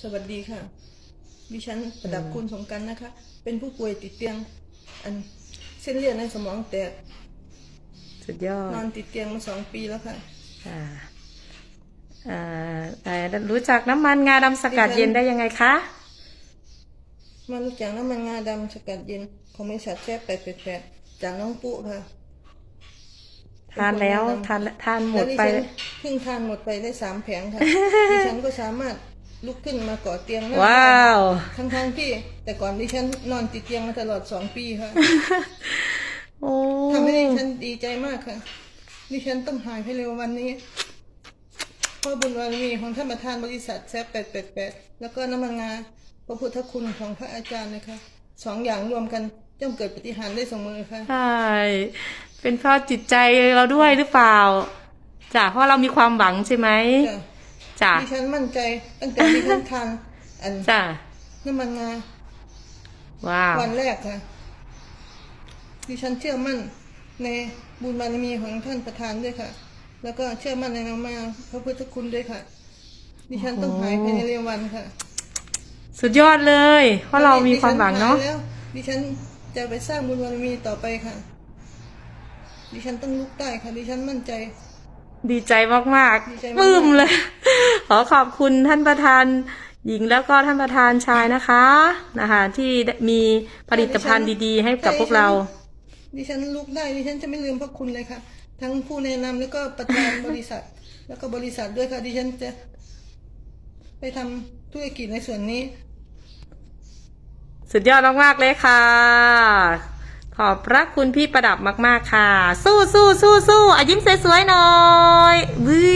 สวัสดีค่ะ ดิฉันประดับคุณสงกรารนะคะ เป็นผู้ป่วยติดเตียง อันเส้นเลือดในสมองแตก สุดยอด นอนติดเตียงมาสองปีแล้วค่ะ อ่า อ่าแต่รู้จักน้ำมันงาดำสกัดเย็นได้ยังไงคะ มารู้จักน้ำมันงาดำสกัดเย็นของบริษัทแซ่บแปดแปดแปดจากน้องปุ๊ค่ะ ทานแล้วทานทานหมดไปแล้วดิฉันเพิ่งทานหมดไปได้สามแผงค่ะ ดิฉันก็สามารถ ลุกขึ้นมาก่อเตียงนั่งว้าวทั้งทั้งๆที่ แต่ก่อนดิฉันนอนติดเตียงมาตลอดสองปีค่ะโอ้ทำให้ดิฉันดีใจมากค่ะ ดิฉันต้องหายให้เร็ววันนี้ เพราะบุญบารมีของท่านประธานบริษัทแซฟแปดแปดแปดแล้วก็น้ำมันงาพระพุทธคุณของพระอาจารย์นะคะสองอย่างรวมกันย่อมเกิดปฏิหารย์ได้เสมอค่ะ ใช่ เป็นเพราะจิตใจเราด้วยหรือเปล่าจ้ะเพราะเรามีความหวังใช่ไหม จ้ะ จ้ะดิฉันมั่นใจตั้งแต่ดิฉันทานอันจ้ะน้ำมันงาว้าววันแรกค่ะดิฉันเชื่อมั่นในบุญบารมีของท่านประธานด้วยค่ะ แล้วก็เชื่อมั่นในนามพระพุทธคุณด้วยค่ะ ดิฉันต้องหายภายในเร็ววันค่ะ สุดยอดเลย เพราะเรามีความหวังเนาะดิฉัหยแล้วดิฉันจะไปสร้างบุญบารมีต่อไปค่ะ ดิฉันต้องลุกได้ค่ะ ดิฉันมั่นใจ ดีใจมากดีใจมากๆปลื้มเลย ขอขอบคุณท่านประธานหญิงแล้วก็ท่านประธานชายนะคะนะคะที่มีผลิตภัณฑ์ดีๆ ให้กับพวกเรา ดิฉันลุกได้ดิฉันจะไม่ลืมพระคุณเลยค่ะ ทั้งผู้แนะนำแล้วก็ประธานบริษัท แล้วก็บริษัทด้วยค่ะดิฉันจะ ไปทำธุรกิจในส่วนนี้ สุดยอดมากๆเลยค่ะ ขอบพระคุณพี่ประดับมาก ๆ ค่ะ สู้สู้สู้สู้อะยิ้มสวยๆหน่อยวิ